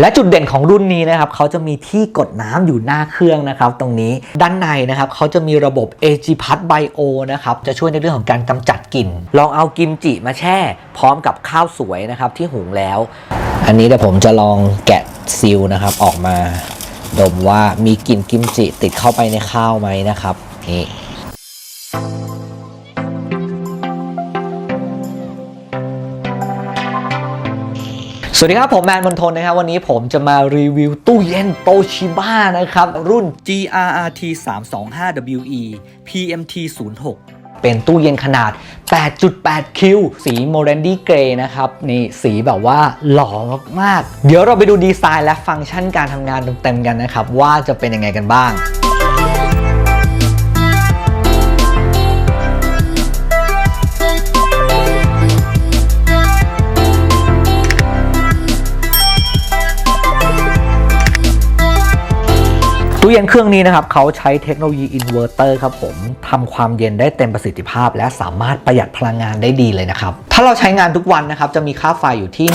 และจุดเด่นของรุ่นนี้นะครับเขาจะมีที่กดน้ำอยู่หน้าเครื่องนะครับตรงนี้ด้านในนะครับเขาจะมีระบบ AG p a s Bio นะครับจะช่วยในเรื่องของการกำจัดกลิ่น ลองเอากิมจิมาแช่ พร้อมกับข้าวสวยนะครับที่หุงแล้ว อันนี้เดี๋ยวผมจะลองแกะซีลนะครับออกมา ดมว่ามีกลิ่นกิมจิติดเข้าไปในข้าวไหมนะครับนี่ สวัสดีครับ ผมแมนมนทนนะครับ วันนี้ผมจะมารีวิวตู้เย็นโตชิบ้านะครับ รุ่น GRRT 325 WE PMT 06เป็นตู้เย็นขนาด 8.8 คิว สีโมเรนดี้เกรย์นะครับ นี่สีแบบว่าหล่อมาก ๆ เดี๋ยวเราไปดูดีไซน์และฟังก์ชันการทำงานเต็มๆกันนะครับ ว่าจะเป็นยังไงกันบ้าง ตู้เย็นเครื่องนี้นะครับเขาใช้เทคโนโลยีอินเวอร์เตอร์ครับผมทำความเย็นได้เต็มประสิทธิภาพ และสามารถประหยัดพลังงานได้ดีเลยนะครับาเราใช้งานทุกวันนะครับ จะมีค่าไฟอยู่ที่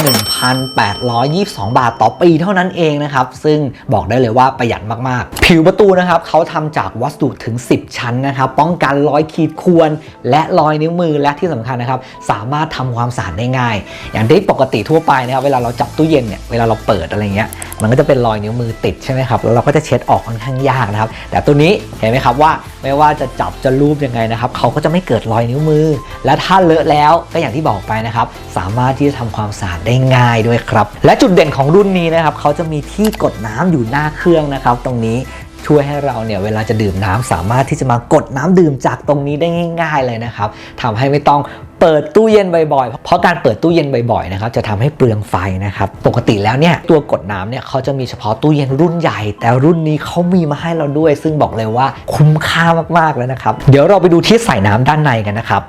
1,822 บาทต่อปีเท่านั้นเองนะครับ ซึ่งบอกได้เลยว่าประหยัดมาก ๆ ผิวประตูนะครับเขาทำจากวัสดุถึง 10 ชั้นนะครับ ป้องกันรอยขีดข่วน และรอยนิ้วมือและที่สำคัญนะครับ สามารถทำความสะอาดได้ง่าย อย่างที่ปกติทั่วไปนะครับเวลาเราจับตู้เย็นเนี่ยเวลาเราเปิดอะไรเงี้ยมันก็จะเป็นรอยนิ้วมือติดใช่ไหมครับแล้วเราก็จะเช็ดออกค่อนข้างยากนะครับ แต่ตัวนี้เห็นไหมครับว่าไม่ว่าจะจับจะรูปยังไงนะครับเขาก็จะไม่เกิดรอยนิ้วมือ และถ้าเลอะแล้วก็อย่างที่บอกไปนะครับสามารถที่จะทำความสะอาดได้ง่ายด้วยครับ และจุดเด่นของรุ่นนี้นะครับเขาจะมีที่กดน้ำอยู่หน้าเครื่องนะครับ ตรงนี้ช่วยให้เราเนี่ยเวลาจะดื่มน้ำสามารถที่จะมากดน้ำดื่มจากตรงนี้ได้ง่าย ๆ เลยนะครับทำให้ไม่ต้องเปิดตู้เย็นบ่อยๆ เพราะการเปิดตู้เย็นบ่อยๆนะครับจะทำให้เปลืองไฟนะครับ ปกติแล้วเนี่ยตัวกดน้ำเนี่ยเขาจะมีเฉพาะตู้เย็นรุ่นใหญ่ แต่รุ่นนี้เขามีมาให้เราด้วย ซึ่งบอกเลยว่าคุ้มค่ามากๆแล้วนะครับ เดี๋ยวเราไปดูที่ใส่น้ำด้านในกันนะครับ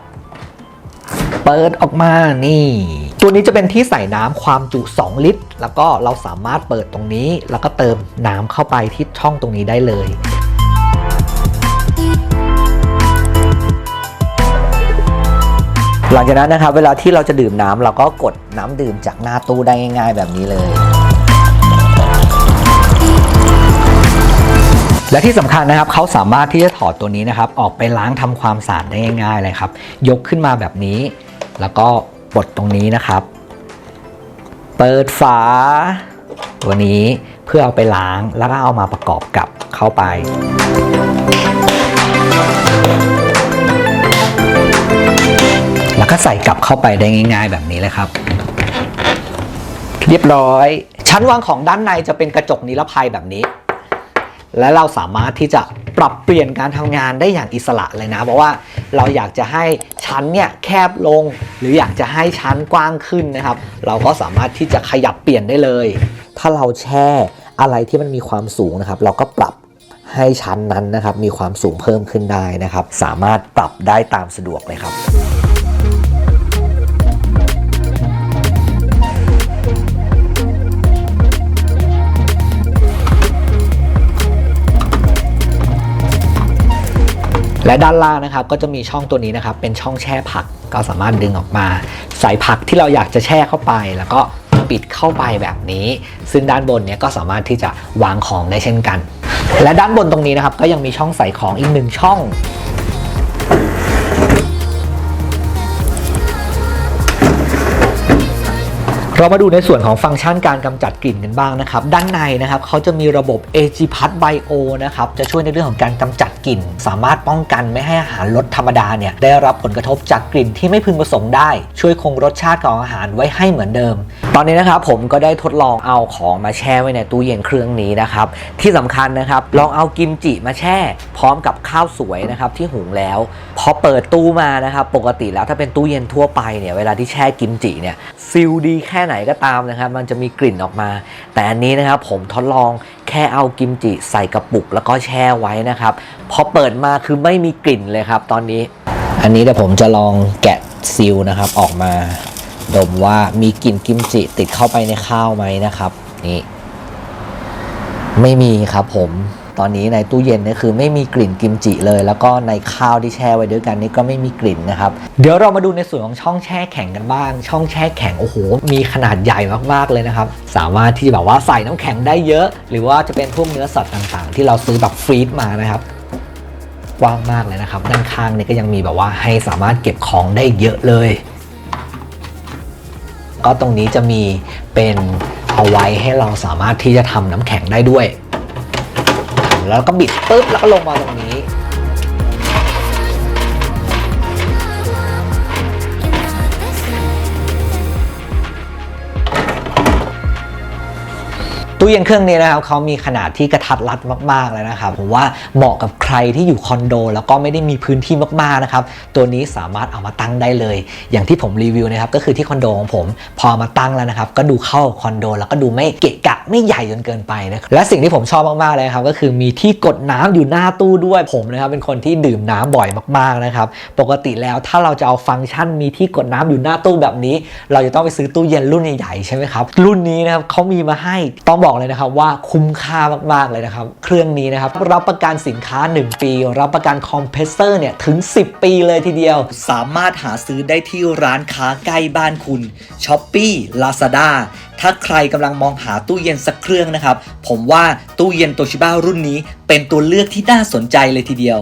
เปิดออกมานี่ ตัวนี้จะเป็นที่ใส่น้ำความจุ 2 ลิตร แล้วก็เราสามารถเปิดตรงนี้ แล้วก็เติมน้ำเข้าไปที่ช่องตรงนี้ได้เลยหลังจากนั้นนะครับเวลาที่เราจะดื่มน้ำเราก็กดน้ำดื่มจากหน้าตู้ได้ง่าย ๆ แบบนี้เลย และที่สำคัญนะครับเขาสามารถที่จะถอดตัวนี้นะครับ ออกไปล้างทำความสะอาดได้ง่ายๆเลยครับ ยกขึ้นมาแบบนี้ แล้วก็ปลดตรงนี้นะครับ เปิดฝา ตัวนี้เพื่อเอาไปล้างแล้วก็เอามาประกอบกับเข้าไปแล้วก็ใส่กลับเข้าไปได้ง่าย ๆ แบบนี้เลยครับ เรียบร้อย ชั้นวางของด้านในจะเป็นกระจกนิรภัยแบบนี้ และเราสามารถที่จะปรับเปลี่ยนการทำงานได้อย่างอิสระเลยนะ เพราะว่าเราอยากจะให้ชั้นเนี่ยแคบลง หรืออยากจะให้ชั้นกว้างขึ้นนะครับ เราก็สามารถที่จะขยับเปลี่ยนได้เลย ถ้าเราแช่อะไรที่มันมีความสูงนะครับ เราก็ปรับให้ชั้นนั้นนะครับ มีความสูงเพิ่มขึ้นได้นะครับ สามารถปรับได้ตามสะดวกเลยครับ และด้านล่างนะครับก็จะมีช่องตัวนี้นะครับ เป็นช่องแช่ผักก็สามารถดึงออกมา ใส่ผักที่เราอยากจะแช่เข้าไป แล้วก็ปิดเข้าไปแบบนี้ ซึ่งด้านบนเนี้ยก็สามารถที่จะวางของได้เช่นกัน และด้านบนตรงนี้นะครับ ก็ยังมีช่องใส่ของอีกหนึ่งช่อง เรามาดูในส่วนของฟังก์ชันการกำจัดกลิ่นกันบ้างนะครับ ด้านในนะครับเขาจะมีระบบ AG p a s Bio นะครับจะช่วยในเรื่องของการกำจัดกลิ่น สามารถป้องกันไม่ให้อาหารรสธรรมดาเนี่ยได้รับผลกระทบจากกลิ่นที่ไม่พึงประสงค์ได้ ช่วยคงรสชาติของอาหารไว้ให้เหมือนเดิม ตอนนี้นะครับผมก็ได้ทดลองเอาของมาแช่ไว้ในตู้เย็นเครื่องนี้นะครับที่สำคัญนะครับลองเอากิมจิมาแช่ พร้อมกับข้าวสวยนะครับที่หุงแล้วพอเปิดตู้มานะครับปกติแล้วถ้าเป็นตู้เย็นทั่วไปเนี่ยเวลาที่แช่กิมจิเนี่ยซีลดีแค่ไหนก็ตามนะครับ มันจะมีกลิ่นออกมา แต่อันนี้นะครับผมทดลองแค่เอากิมจิใส่กระปุกแล้วก็แช่ไว้นะครับพอเปิดมาคือไม่มีกลิ่นเลยครับ ตอนนี้ อันนี้เดี๋ยวผมจะลองแกะซีลนะครับออกมา ดมว่ามีกลิ่นกิมจิติดเข้าไปในข้าวไหมนะครับ นี่ ไม่มีครับผม ตอนนี้ในตู้เย็นนี่คือไม่มีกลิ่นกิมจิเลย แล้วก็ในข้าวที่แช่ไว้ด้วยกันนี่ก็ไม่มีกลิ่นนะครับ เดี๋ยวเรามาดูในส่วนของช่องแช่แข็งกันบ้าง ช่องแช่แข็งโอ้โห มีขนาดใหญ่มากๆเลยนะครับ สามารถที่แบบว่าใส่น้ำแข็งได้เยอะ หรือว่าจะเป็นพวกเนื้อสัตว์ต่างๆ ที่เราซื้อแบบฟรีซมานะครับกว้างมากเลยนะครับด้านข้างนี่ก็ยังมีแบบว่าให้สามารถเก็บของได้เยอะเลย ก็ตรงนี้จะมีเป็นเอาไว้ให้เราสามารถที่จะทำน้ำแข็งได้ด้วย แล้วก็บิดปุ๊บแล้วก็ลงมาตรงนี้ ตู้เย็นเครื่องนี้นะครับเขามีขนาดที่กระทัดรัดมากๆเลยนะครับ ผมว่าเหมาะกับใครที่อยู่คอนโด แล้วก็ไม่ได้มีพื้นที่มาก ๆ นะครับ ตัวนี้สามารถเอามาตั้งได้เลย อย่างที่ผมรีวิวนะครับ ก็คือที่คอนโดของผม พอมาตั้งแล้วนะครับ ก็ดูเข้าคอนโด แล้วก็ดูไม่เกะกะ ไม่ใหญ่จนเกินไปนะครับและสิ่งที่ผมชอบมากๆเลยครับก็คือมีที่กดน้ำอยู่หน้าตู้ด้วยผมนะครับเป็นคนที่ดื่มน้ำบ่อยมากๆนะครับปกติแล้วถ้าเราจะเอาฟังก์ชันมีที่กดน้ำอยู่หน้าตู้แบบนี้ เราจะต้องไปซื้อตู้เย็นรุ่นใหญ่ๆใช่ไหมครับรุ่นนี้นะครับเขามีมาให้ต้องบอกเลยนะครับว่าคุ้มค่ามากๆเลยนะครับเครื่องนี้นะครับรับประกันสินค้า 1 ปี รับประกันคอมเพรสเซอร์เนี่ยถึง 10 ปีเลยทีเดียว สามารถหาซื้อได้ที่ร้านค้าใกล้บ้านคุณ s h อ p e e Lazada ถ้าใครกำลังมองหาตู้เย็นสักเครื่องนะครับ ผมว่าตู้เย็นโตชิบ้ารุ่นนี้ เป็นตัวเลือกที่น่าสนใจเลยทีเดียว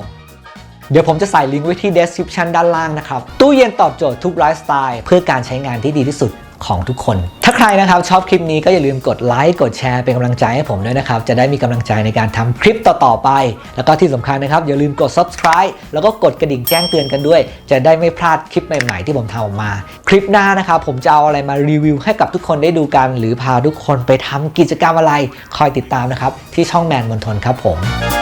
เดี๋ยวผมจะใส่ลิงก์ไว้ที่ description ด้านล่างนะครับ ตู้เย็นตอบโจทย์ทุกไลฟ์สไตล์เพื่อการใช้งานที่ดีที่สุด ของทุกคน ถ้าใครนะครับชอบคลิปนี้ก็อย่าลืมกดไลค์กดแชร์เป็นกำลังใจให้ผมด้วยนะครับ จะได้มีกำลังใจในการทำคลิปต่อๆไป แล้วก็ที่สำคัญนะครับ อย่าลืมกด subscribe แล้วก็กดกระดิ่งแจ้งเตือนกันด้วย จะได้ไม่พลาดคลิปใหม่ๆที่ผมทำออกมา คลิปหน้านะครับผมจะเอาอะไรมารีวิวให้กับทุกคนได้ดูกัน หรือพาทุกคนไปทำกิจกรรมอะไร คอยติดตามนะครับที่ช่องแมนมนทนครับผม